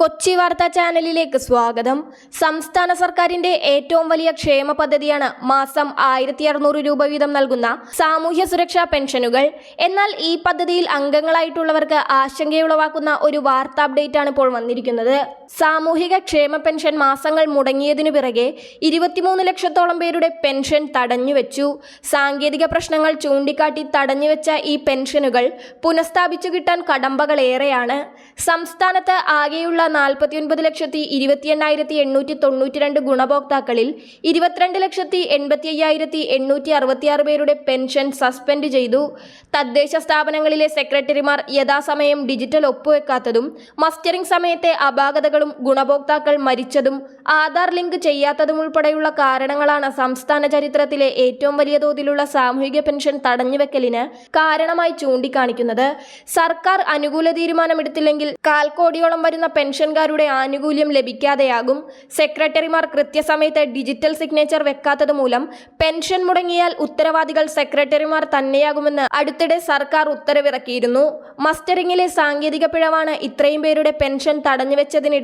കൊച്ചി വാർത്താ ചാനലിലേക്ക് സ്വാഗതം. സംസ്ഥാന സർക്കാരിന്റെ ഏറ്റവും വലിയ ക്ഷേമ പദ്ധതിയാണ് മാസം ആയിരത്തി അറുന്നൂറ് രൂപ വീതം നൽകുന്ന സാമൂഹ്യ സുരക്ഷാ പെൻഷനുകൾ. എന്നാൽ ഈ പദ്ധതിയിൽ അംഗങ്ങളായിട്ടുള്ളവർക്ക് ആശങ്കയുളവാക്കുന്ന ഒരു വാർത്താ അപ്ഡേറ്റ് ആണ് ഇപ്പോൾ വന്നിരിക്കുന്നത്. സാമൂഹിക ക്ഷേമ പെൻഷൻ മാസങ്ങൾ മുടങ്ങിയതിനു പിറകെ ഇരുപത്തിമൂന്ന് ലക്ഷത്തോളം പേരുടെ പെൻഷൻ തടഞ്ഞുവെച്ചു സാങ്കേതിക പ്രശ്നങ്ങൾ ചൂണ്ടിക്കാട്ടി തടഞ്ഞുവെച്ച ഈ പെൻഷനുകൾ പുനഃസ്ഥാപിച്ചു കിട്ടാൻ കടമ്പകളേറെയാണ്. സംസ്ഥാനത്ത് ആകെയുള്ള നാൽപ്പത്തിയൊൻപത് ലക്ഷത്തി ഇരുപത്തി എണ്ണായിരത്തി എണ്ണൂറ്റി തൊണ്ണൂറ്റി രണ്ട് ഗുണഭോക്താക്കളിൽ ഇരുപത്തിരണ്ട് ലക്ഷത്തി എൺപത്തി അയ്യായിരത്തി എണ്ണൂറ്റി അറുപത്തിയാറ് പേരുടെ പെൻഷൻ സസ്പെൻഡ് ചെയ്തു. തദ്ദേശ സ്ഥാപനങ്ങളിലെ സെക്രട്ടറിമാർ യഥാസമയം ഡിജിറ്റൽ ഒപ്പുവെക്കാത്തതും മസ്റ്ററിംഗ് സമയത്തെ അപാകതകളും ഗുണഭോക്താക്കൾ മരിച്ചതും ആധാർ ലിങ്ക് ചെയ്യാത്തതുമുൾപ്പെടെയുള്ള കാരണങ്ങളാണ് സംസ്ഥാന ചരിത്രത്തിലെ ഏറ്റവും വലിയ തോതിലുള്ള സാമൂഹിക പെൻഷൻ തടഞ്ഞുവെക്കലിന് കാരണമായി ചൂണ്ടിക്കാണിക്കുന്നത്. സർക്കാർ അനുകൂല തീരുമാനമെടുത്തില്ലെങ്കിൽ കാൽ കോടിയോളം വരുന്ന പെൻഷൻകാരുടെ ആനുകൂല്യം ലഭിക്കാതെയാകും. സെക്രട്ടറിമാർ കൃത്യസമയത്ത് ഡിജിറ്റൽ സിഗ്നേച്ചർ വെക്കാത്തത് മൂലം പെൻഷൻ മുടങ്ങിയാൽ ഉത്തരവാദികൾ സെക്രട്ടറിമാർ തന്നെയാകുമെന്ന് അടുത്തിടെ സർക്കാർ ഉത്തരവിറക്കിയിരുന്നു. മസ്റ്ററിംഗിലെ സാങ്കേതിക പിഴവാണ് ഇത്രയും പേരുടെ പെൻഷൻ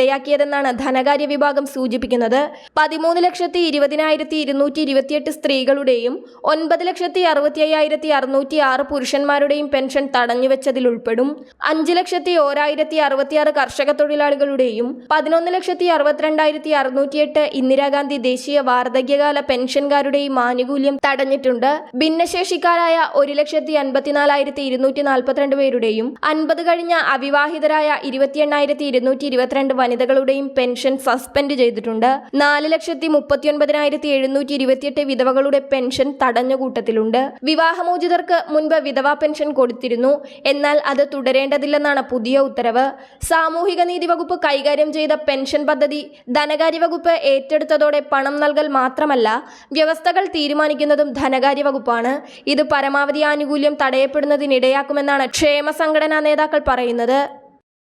തടഞ്ഞുവെച്ചതിനിടയാക്കിയതെന്നാണ് ധനകാര്യ വിഭാഗം സൂചിപ്പിക്കുന്നത്. പതിമൂന്ന് ലക്ഷത്തി ഇരുപതിനായിരത്തി ഇരുന്നൂറ്റി ഇരുപത്തിയെട്ട് സ്ത്രീകളുടെയും ഒൻപത് ലക്ഷത്തി അറുപത്തി അയ്യായിരത്തി അറുന്നൂറ്റി ആറ് പുരുഷന്മാരുടെയും പെൻഷൻ തടഞ്ഞുവെച്ചതിൽ ഉൾപ്പെടും. അഞ്ച് ലക്ഷത്തി ഓരായിരത്തി അറുപത്തിയാറ് കർഷക തൊഴിലാളികളുടെയും പതിനൊന്ന് ലക്ഷത്തി അറുപത്തിരണ്ടായിരത്തി അറുന്നൂറ്റിയെട്ട് ഇന്ദിരാഗാന്ധി ദേശീയ വാർദ്ധക്യകാല പെൻഷൻകാരുടെയും ആനുകൂല്യം തടഞ്ഞിട്ടുണ്ട്. ഭിന്നശേഷിക്കാരായ ഒരു ലക്ഷത്തി അൻപത്തിനാലായിരത്തി ഇരുന്നൂറ്റി നാൽപ്പത്തിരണ്ട് പേരുടെയും അൻപത് കഴിഞ്ഞ അവിവാഹിതരായ ഇരുപത്തി എണ്ണായിരത്തി ഇരുന്നൂറ്റി ഇരുപത്തിരണ്ട് വനിതകളുടെയും പെൻഷൻ സസ്പെൻഡ് ചെയ്തിട്ടുണ്ട്. നാല് ലക്ഷത്തി മുപ്പത്തിയൊൻപതിനായിരത്തി എഴുന്നൂറ്റി ഇരുപത്തിയെട്ട് വിധവകളുടെ പെൻഷൻ തടഞ്ഞ കൂട്ടത്തിലുണ്ട് വിവാഹമോചിതർക്ക് മുൻപ് വിധവാ പെൻഷൻ കൊടുത്തിരുന്നു. എന്നാൽ അത് തുടരേണ്ടതില്ലെന്നാണ് പുതിയ ഉത്തരവ്. സാമൂഹിക നീതി വകുപ്പ് കൈകാര്യം ചെയ്ത പെൻഷൻ പദ്ധതി ധനകാര്യ വകുപ്പ് ഏറ്റെടുത്തതോടെ പണം നൽകൽ മാത്രമല്ല വ്യവസ്ഥകൾ തീരുമാനിക്കുന്നതും ധനകാര്യ വകുപ്പാണ് ഇത് പരമാവധി ആനുകൂല്യം തടയപ്പെടുന്നതിനിടയാക്കുമെന്നാണ് ക്ഷേമ സംഘടനാ നേതാക്കൾ പറയുന്നത്.